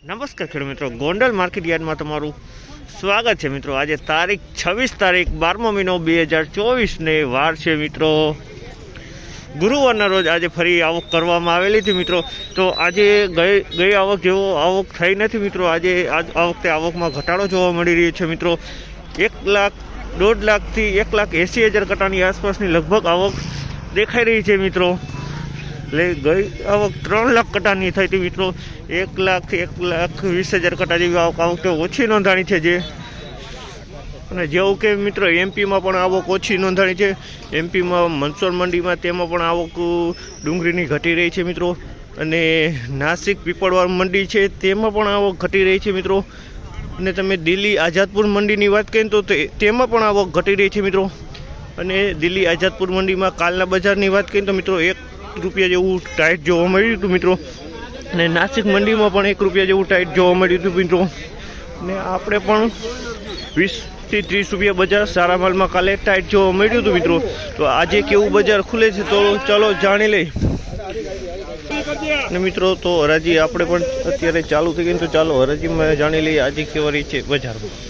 નમસ્કાર ખેડૂત મિત્રો, ગોંડલ માર્કેટ યાર્ડમાં તમારું સ્વાગત છે મિત્રો. આજે તારીખ છવ્વીસ તારીખ બારમો મહિનો બે હજાર ચોવીસને વાર છે મિત્રો. ગુરુવારના રોજ આજે ફરી આવક કરવામાં આવેલી હતી મિત્રો. તો આજે ગઈ ગઈ આવક જેવો આવક થઈ નથી મિત્રો. આજે આ વખતે આવકમાં ઘટાડો જોવા મળી રહ્યો છે મિત્રો. એક લાખ, દોઢ લાખથી એક લાખ એંસી હજાર કટાની આસપાસની લગભગ આવક દેખાઈ રહી છે મિત્રો. એટલે ગઈ આવક ત્રણ લાખ કટાની થઈ હતી મિત્રો. એક લાખથી એક લાખ વીસ હજાર કટા જેવી આવક આવક તો ઓછી નોંધાણી છે જે. અને જેવું કે મિત્રો એમપીમાં પણ આવક ઓછી નોંધાણી છે. એમપીમાં મંસોર મંડીમાં તેમાં પણ આવક ડુંગળીની ઘટી રહી છે મિત્રો. અને નાસિક પીપળવાર મંડી છે, તેમાં પણ આવક ઘટી રહી છે મિત્રો. અને તમે દિલ્હી આઝાદપુર મંડીની વાત કરીએ તે- તેમાં પણ આવક ઘટી રહી છે મિત્રો. અને દિલ્હી આઝાદપુર મંડીમાં કાલના બજારની વાત કરીએ તો મિત્રો, એક રૂપિયા જેવું ટાઈટ જોવા મળ્યું હતું મિત્રો. અને નાસિક મંડીમાં પણ એક રૂપિયા જેવું ટાઈટ જોવા મળ્યું હતું મિત્રો. ને આપણે પણ વીસથી ત્રીસ રૂપિયા બજાર સારા માલમાં કાલે ટાઈટ જોવા મળ્યું હતું મિત્રો. તો આજે કેવું બજાર ખુલે છે તો ચલો જાણી લઈ અને મિત્રો તો હરાજી આપણે પણ અત્યારે ચાલુ થઈ ગઈ તો ચાલો હરાજીમાં જાણી લઈએ આજે કેવા રહી છે બજારમાં.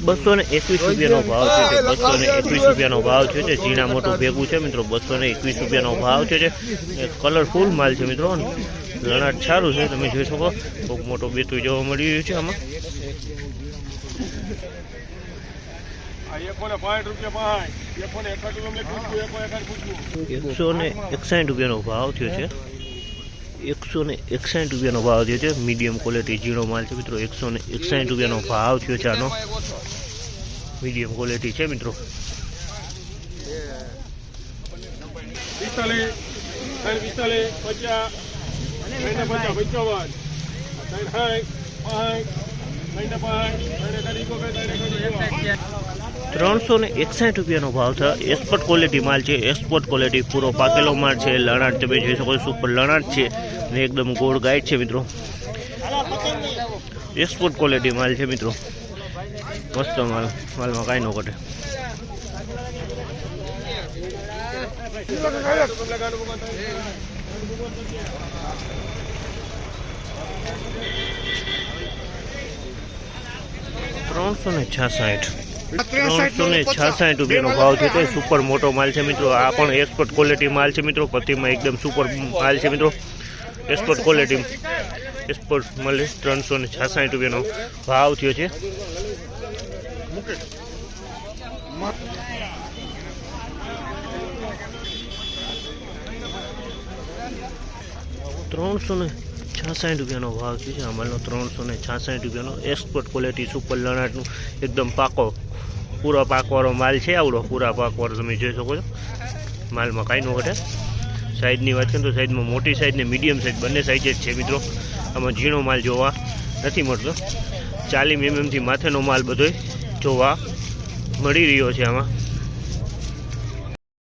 બસો ને એકવીસ રૂપિયાનો ભાવ છે બસો ને એકવીસ રૂપિયાનો ભાવ છે જે ઝીણા મોટું ભેગું છે. મિત્રો બસો ને એકવીસ રૂપિયાનો ભાવ છે જે કલરફુલ માલ છે, મિત્રો. લણાટ સારું છે, તમે જોઈ શકો. ખૂબ મોટો બેતું જોવા મળી રહ્યું છે આમાં. એકસો ને એકસાઠ રૂપિયાનો ભાવ થયો છે. એકસો ને એકસાઠ રૂપિયાનો ભાવ થયો છે. મીડિયમ ક્વોલિટી ઝીણો માલ છે મિત્રો. એકસો ને એકસાઠ રૂપિયાનો ભાવ થયો છે આનો. મીડિયમ ક્વોલિટી છે મિત્રો. પિસ્તાલીસ પિસ્તાલીસ પચાસ પચાસ પંચાવન સાઠ પાંચ ત્રણસો ને એકસાઠ રૂપિયાનો ભાવ છે. એક્સપોર્ટ ક્વોલિટી માલ છે. એક્સપોર્ટ ક્વોલિટી પૂરો પાકેલો માલ છે. લણાટ તમે જોઈ શકો સુપર લણાટ છે ને એકદમ ગોળ ગાઈડ છે મિત્રો. એક્સપોર્ટ ક્વોલિટી માલ છે મિત્રો. મસ્ત માલ, માલમાં કાંઈ ન ઘટે. ત્રણસો ને છાસઠ ત્રણસો ને છાસઠ રૂપિયાનો ભાવ છે. તે સુપર મોટો માલ છે મિત્રો. આ પણ એક્સપોર્ટ ક્વોલિટી માલ છે મિત્રો. પતિમાં એકદમ સુપર માલ છે મિત્રો. એક્સપોર્ટ ક્વોલિટી એક્સપોર્ટ માલ ત્રણસો ને છાસઠ રૂપિયાનો ભાવ થયો છે. ત્રણસો ને છાસઠ રૂપિયાનો ભાવ છે. આ માલનો ત્રણસો ને છાસઠ રૂપિયાનો. એક્સપોર્ટ ક્વોલિટી સુપર લણાટનું એકદમ પાકો, પૂરો પાકવાળો માલ છે આવડો. પૂરા પાકવાળો તમે જોઈ શકો છો. માલમાં કાંઈ ન ઘટે. સાઈઝની વાત કરીએ તો સાઈઝમાં મોટી સાઈઝ ને મીડિયમ સાઈઝ બંને સાઈઝ જ છે મિત્રો. આમાં ઝીણો માલ જોવા નથી મળતો. ચાલીસ એમએમથી માથેનો માલ બધો જોવા મળી રહ્યો છે આમાં.